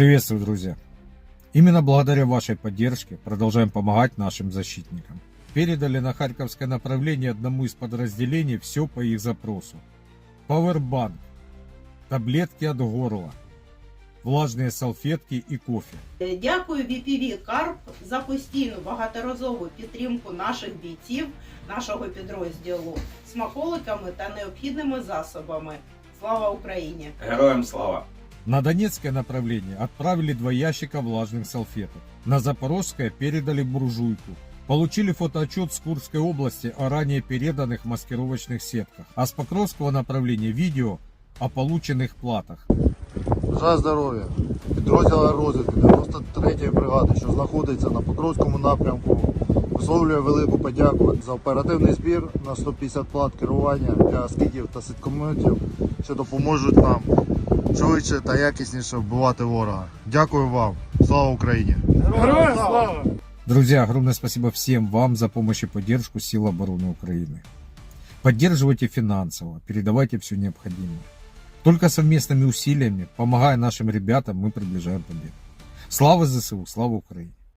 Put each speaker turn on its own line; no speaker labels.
Приветствую, друзья! Именно благодаря вашей поддержке продолжаем помогать нашим защитникам. Передали на Харьковское направление одному из подразделений все по их запросу. Пауэрбанк, таблетки от горла, влажные салфетки и кофе.
Е, Дякую VPV Карп за постійну багаторазову підтримку наших бійців, нашого підрозділу смаколиками та необхідними засобами. Слава Україні!
Героям слава!
На Донецкое направление отправили два ящика влажных салфеток. На Запорожское передали буржуйку. Получили фотоотчет с Курской области о ранее переданных маскировочных сетках. А с Покровского направления видео о полученных платах.
Бажаю здоров'я. Підрозділ розвідки 93-ї бригади, що знаходиться на Покровському напрямку, висловлює велику подяку за оперативний збір на 150 плат керування для скидів та ситкометів, що допоможуть нам швидше та якісніше вбивати ворога. Дякую вам. Слава Україні!
Героям слава!
Друзья, огромное спасибо всем вам за помощь и поддержку Сил обороны Украины. Поддерживайте финансово, передавайте все необходимое. Только совместными усилиями, помогая нашим ребятам, мы приближаем победу. Слава ЗСУ, слава Украине!